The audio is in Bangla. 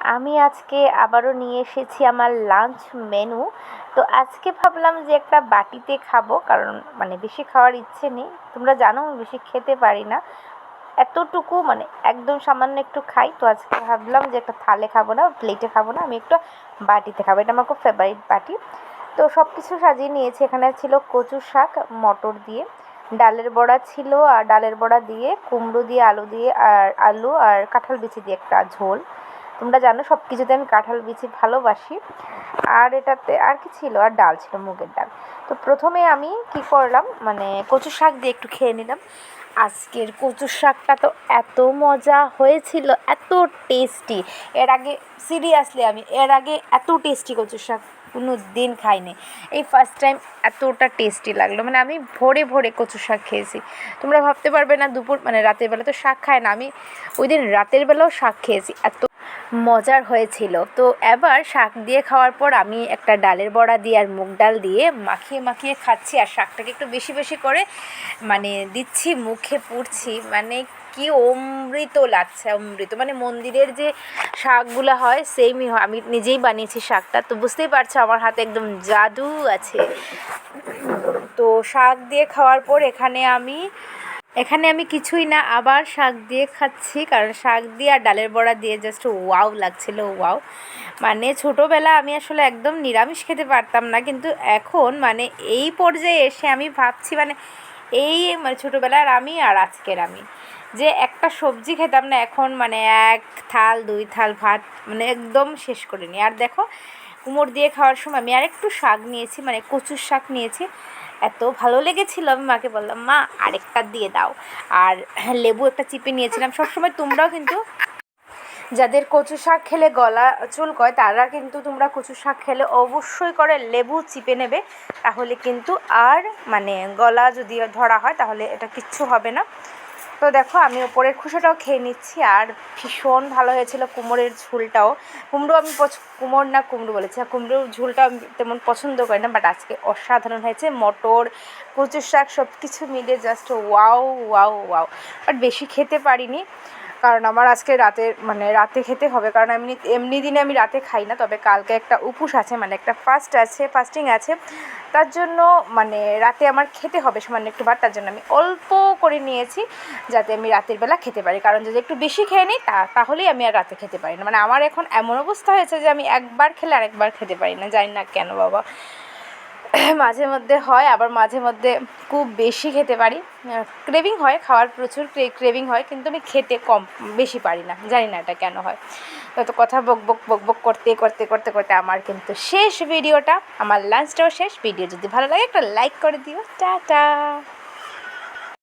আমি আজকে আবারও নিয়ে এসেছি আমার লাঞ্চ মেনু তো আজকে ভাবলাম যে একটা বাটিতে খাব, কারণ মানে বেশি খাওয়ার ইচ্ছে নেই। তোমরা জানো আমি বেশি খেতে পারি না। এতটুকু মানে একদম সামান্য একটু খাই। তো আজকে ভাবলাম যে একটা থালে খাব না প্লেটে খাব না, আমি একটু বাটিতে খাব। এটা আমার খুব ফেভারিট বাটি। তো সব কিছু সাজিয়ে নিয়েছি। এখানে ছিল কচু শাক, মটর দিয়ে। ডালের বড়া ছিল, আর ডালের বড়া দিয়ে কুমড়ো দিয়ে, আলু দিয়ে, আর আলু আর কাঁঠাল বিচি দিয়ে একটা ঝোল। তোমরা জানো সব কিছুতে আমি কাঁঠাল বিচি ভালোবাসি। আর এটাতে আর কি ছিল? আর ডাল ছিল, মুগের ডাল। তো প্রথমে আমি কি করলাম? মানে কচু শাক দিয়ে একটু খেয়ে নিলাম। আজকের কচু শাকটা তো এত মজা হয়েছিল, এত টেস্টি। এর আগে, সিরিয়াসলি আমি, এর আগে এত টেস্টি কচু শাক কোনো দিন খাইনি। এই ফার্স্ট টাইম এতটা টেস্টি লাগল। মানে আমি ভোরে ভোরে কচু শাক খেয়েছি। তোমরা ভাবতে পারবে না, দুপুর মানে রাতের বেলা তো শাক খায় না। আমি ওই দিন রাতের বেলাও শাক খেয়েছি। এত মজার হয়েছিল। তো এবার শাক দিয়ে খাওয়ার পর আমি একটা ডালের বড়া দিয়ে আর মুগ ডাল দিয়ে মাখিয়ে মাখিয়ে খাচ্ছি আর শাকটাকে একটু বেশি বেশি করে মানে দিচ্ছি, মুখে পুড়ছি। মানে কি অমৃত লাগছে, অমৃত। মানে মন্দিরের যে শাকগুলো হয় সেমই হয়। আমি নিজেই বানিয়েছি শাকটা। তো বুঝতেই পারছ, আমার হাতে একদম জাদু আছে। তো শাক দিয়ে খাওয়ার পর এখানে আমি এখানে আমি কিছুই না, আবার শাক দিয়ে খাচ্ছি, কারণ শাক দিয়ে আর ডালের বড়া দিয়ে জাস্ট ওয়াও লাগছিল ওয়াও মানে ছোটোবেলা আমি আসলে একদম নিরামিষ খেতে পারতাম না, কিন্তু এখন মানে এই পর্যায়ে এসে আমি ভাবছি মানে এই মানে ছোটোবেলার আমি আর আজকের আমি। যে একটা সবজি খেতাম না, এখন মানে এক থাল, দুই থাল ভাত মানে একদম শেষ করে নিই আর দেখো কুমড় দিয়ে খাওয়ার সময় আমি আর একটু শাক নিয়েছি মানে কচুর শাক নিয়েছি। এত ভালো লেগেছিল, আমি মাকে বললাম, মা, আরেকটা দিয়ে দাও। আর লেবু একটা চিপে নিয়েছিলাম। সবসময় তোমরাও কিন্তু যাদের কচু শাক খেলে গলা চুলকয়, তারা কিন্তু তোমরা কচু শাক খেলে অবশ্যই করে লেবু চিপে নেবে। তাহলে কিন্তু আর মানে গলা যদি ধরা হয়, তাহলে এটা কিচ্ছু হবে না। তো দেখো, আমি ওপরের খুশোটাও খেয়ে নিচ্ছি, আর ভীষণ ভালো হয়েছিল কুমোরের ঝুলটাও। কুমড়ো আমি কুমোর না কুমড়ো বলেছি কুমড়োর ঝুলটা আমি তেমন পছন্দ করি না বাট আজকে অসাধারণ হয়েছে। মটর, কচুর শাক সব কিছু মিলে just wow wow wow but বেশি খেতে পারিনি। কারণ আমার আজকে রাতে মানে রাতে খেতে হবে, কারণ এমনি এমনি দিনে আমি রাতে খাই না, তবে কালকে একটা উপোস আছে মানে একটা ফাস্ট আছে ফাস্টিং আছে, তার জন্য মানে রাতে আমার খেতে হবে সামান্য একটু ভাত তার জন্য আমি অল্প করে নিয়েছি, যাতে আমি রাতের বেলা খেতে পারি, কারণ যদি একটু বেশি খেয়ে নিই, তা, তাহলেই আমি আর রাতে খেতে পারি না। মানে আমার এখন এমন অবস্থা হয়েছে যে আমি একবার খেলে আরেকবার খেতে পারি না, জানি না কেন বাবা। মাঝে মধ্যে হয়, আবার মাঝে মধ্যে খুব বেশি খেতে পারি। ক্রেভিং হয়, খাওয়ার প্রচুর ক্রেভিং হয়, কিন্তু আমি খেতে কম, বেশি পারি না। জানি না এটা কেন হয়। তো কথা বক বক বক বক করতে করতে করতে করতে আমার কিন্তু শেষ ভিডিওটা আমার লাঞ্চটাও শেষ। ভিডিও যদি ভালো লাগে একটা লাইক করে দিও। টাটা